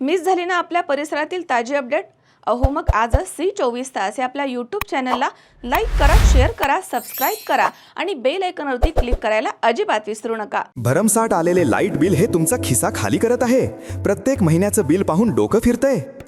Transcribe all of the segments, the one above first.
Miss झाली ना आपल्या परिसरातील ताजी अपडेट? अहो मग आजच सी चोवीस तास या आपल्या यूट्यूब चॅनलला लाईक करा शेअर करा सबस्क्राईब करा आणि बेल आयकॉनवरती क्लिक करायला अजिबात विसरू नका. भरमसाठ आलेले लाइट बिल हे तुमचा खिसा खाली करत आहे. प्रत्येक महिन्याचं बिल पाहून डोकं फिरतंय.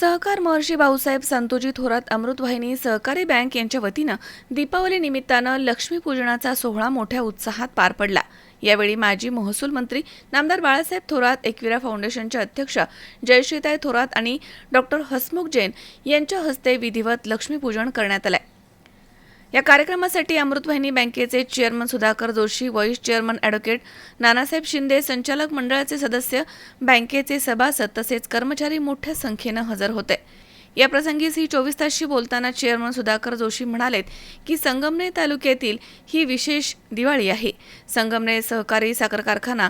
सहकार महर्षी भाऊसाहेब संतोजी थोरात अमृतवाहिनी सहकारी बँक यांच्या वतीनं दीपावली निमित्तानं लक्ष्मीपूजनाचा सोहळा मोठ्या उत्साहात पार पडला. यावेळी माजी महसूल मंत्री नामदार बाळासाहेब थोरात एकविरा फाउंडेशनच्या अध्यक्ष जयश्रीताई थोरात आणि डॉक्टर हसमुख जैन यांच्या हस्ते विधिवत लक्ष्मीपूजन करण्यात आलं या कार्यक्रमासाठी अमृतवाहिनी बँकेचे chairman Sudhakar Joshi vice chairman advocate Nanasaheb Shinde संचालक मंडळाचे सदस्य बँकेचे सभासद तसेच कर्मचारी मोठ्या संख्येनं हजर होते. या प्रसंगी सी चोवीस तासशी बोलताना चेअरमन सुधाकर जोशी म्हणालेत की संगमनेर तालुक्यातील ही विशेष दिवाळी आहे. संगमनेर सहकारी साखर कारखाना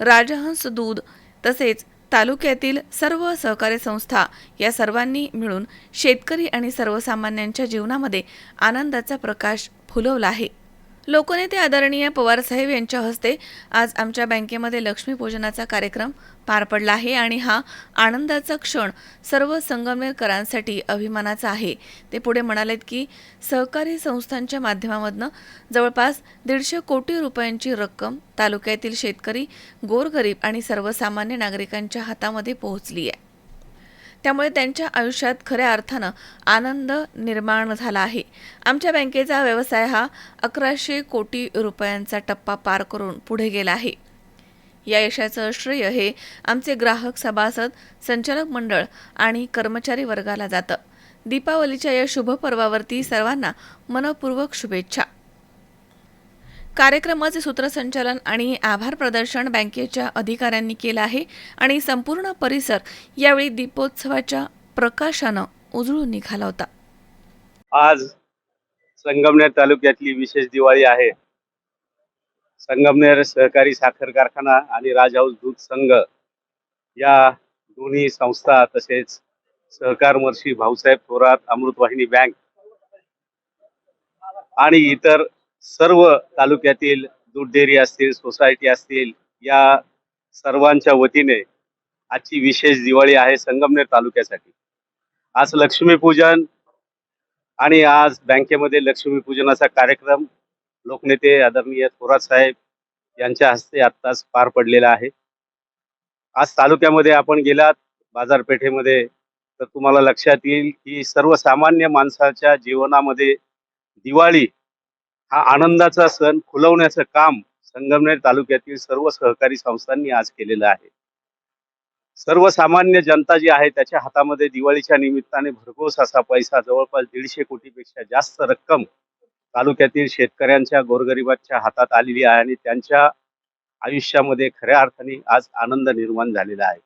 राजहंस दूध तसेच तालुक्यातील सर्व सहकारी संस्था या सर्वांनी मिळून शेतकरी आणि सर्वसामान्यांच्या जीवनामध्ये आनंदाचा प्रकाश फुलवला आहे. लोकनेते आदरणीय पवारसाहेब यांच्या हस्ते आज आमच्या बँकेमध्ये लक्ष्मीपूजनाचा कार्यक्रम पार पडला आहे आणि हा आनंदाचा क्षण सर्व संगमनेरकरांसाठी अभिमानाचा आहे. ते पुढे म्हणालेत की सहकारी संस्थांच्या माध्यमामधनं जवळपास दीडशे कोटी रुपयांची रक्कम तालुक्यातील शेतकरी गोरगरीब आणि सर्वसामान्य नागरिकांच्या हातामध्ये पोहोचली आहे. त्यामुळे त्यांच्या आयुष्यात खऱ्या अर्थानं आनंद निर्माण झाला आहे. आमच्या बँकेचा व्यवसाय हा अकराशे कोटी रुपयांचा टप्पा पार करून पुढे गेला आहे. या यशाचं श्रेय हे आमचे ग्राहक सभासद संचालक मंडळ आणि कर्मचारी वर्गाला जातं. दीपावलीच्या या शुभ पर्वावरती सर्वांना मनपूर्वक शुभेच्छा. कार्यक्रमाचे सूत्रसंचालन आणि आभार प्रदर्शन बँकेच्या अधिकाऱ्यांनी केलं आहे आणि संपूर्ण परिसर यावेळी दीपोत्सवाच्या प्रकाशानं उजळून निघाला होता. आज संगमनेर तालुक्यातली विशेष दिवाळी आहे. संगमनेर सहकारी साखर कारखाना आणि राजहाऊस दूध संघ या दोन्ही संस्था तसेच सहकार महर्षी भाऊसाहेब थोरात अमृतवाहिनी बँक आणि इतर सर्व तालुक्यातील दूध डेअरी असतील सोसायटी असतील या सर्वांच्या वतीने आजची विशेष दिवाळी आहे संगमनेर तालुक्यासाठी. आज लक्ष्मीपूजन आणि आज बँकेमध्ये लक्ष्मीपूजनाचा कार्यक्रम. लोकनेते आदरणीय थोरात साहेब यांच्या हस्ते आत्ताच पार पडलेला आहे. आज तालुक्यामध्ये आपण गेलात बाजारपेठेमध्ये तर तुम्हाला लक्षात येईल की सर्वसामान्य माणसाच्या जीवनामध्ये दिवाळी हा आनंदाचा सण खुलवण्याचं काम संगमनेर तालुक्यातील सर्व सहकारी संस्थांनी आज केलेलं आहे. सर्वसामान्य जनता जी आहे त्याच्या हातामध्ये दिवाळीच्या निमित्ताने भरघोस असा पैसा जवळपास दीडशे कोटीपेक्षा जास्त रक्कम तालुक्यातील शेतकऱ्यांच्या गोरगरिबांच्या हातात आलेली आहे आणि त्यांच्या आयुष्यामध्ये खऱ्या अर्थाने आज आनंद निर्माण झालेला आहे.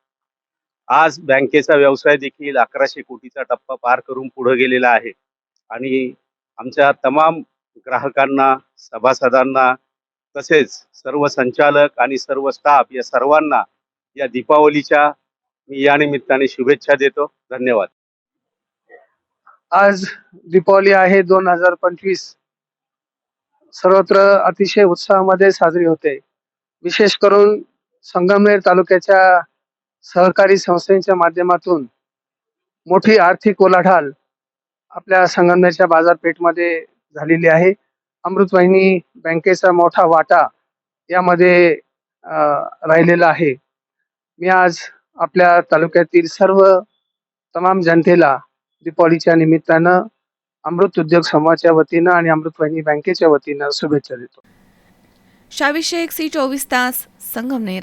आज बँकेचा व्यवसाय देखील अकराशे कोटीचा टप्पा पार करून पुढे गेलेला आहे. आणि आमच्या तमाम ग्राहकांना सभासदांना तसेच सर्व संचालक आणि सर्व स्टाफ या सर्वांना या दीपावलीच्या मी या निमित्ताने शुभेच्छा देतो. धन्यवाद. आज दीपावली आहे दोन हजार पंचवीस. सर्वत्र अतिशय उत्साहामध्ये साजरी होते. विशेष करून संगमनेर तालुक्याच्या सहकारी संस्थेच्या माध्यमातून मोठी आर्थिक ओलाढाल आपल्या संगमनेरच्या बाजारपेठमध्ये झालेली आहे. अमृतवाहिनी बँकेचा मोठा वाटा यामध्ये राहिलेला आहे. मी आज आपल्या तालुक्यातील सर्व तमाम जनतेला दीपावलीच्या निमित्तानं अमृत उद्योग समूहाच्या वतीनं आणि अमृतवाहिनी बँकेच्या वतीनं शुभेच्छा देतो. शाविषयक सी चोवीस तास Sangamner.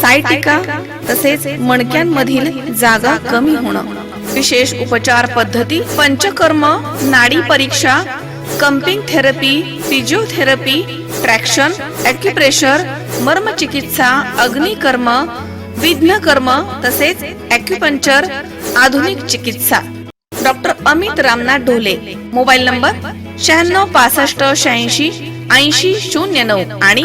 सायटिका तसेच मणक्यांमधील जागा कमी होणं. विशेष उपचार पद्धती पंचकर्म नाडी परीक्षा cupping therapy physiotherapy traction acupressure मर्मचिकित्सा अग्निकर्म विघ्नकर्म तसेच ॲक्युपंचर आधुनिक चिकित्सा. Doctor Amit Ramnath Dhole mobile number शहाण्णव पासष्ट शहाऐंशी ऐंशी शून्य नऊ आणि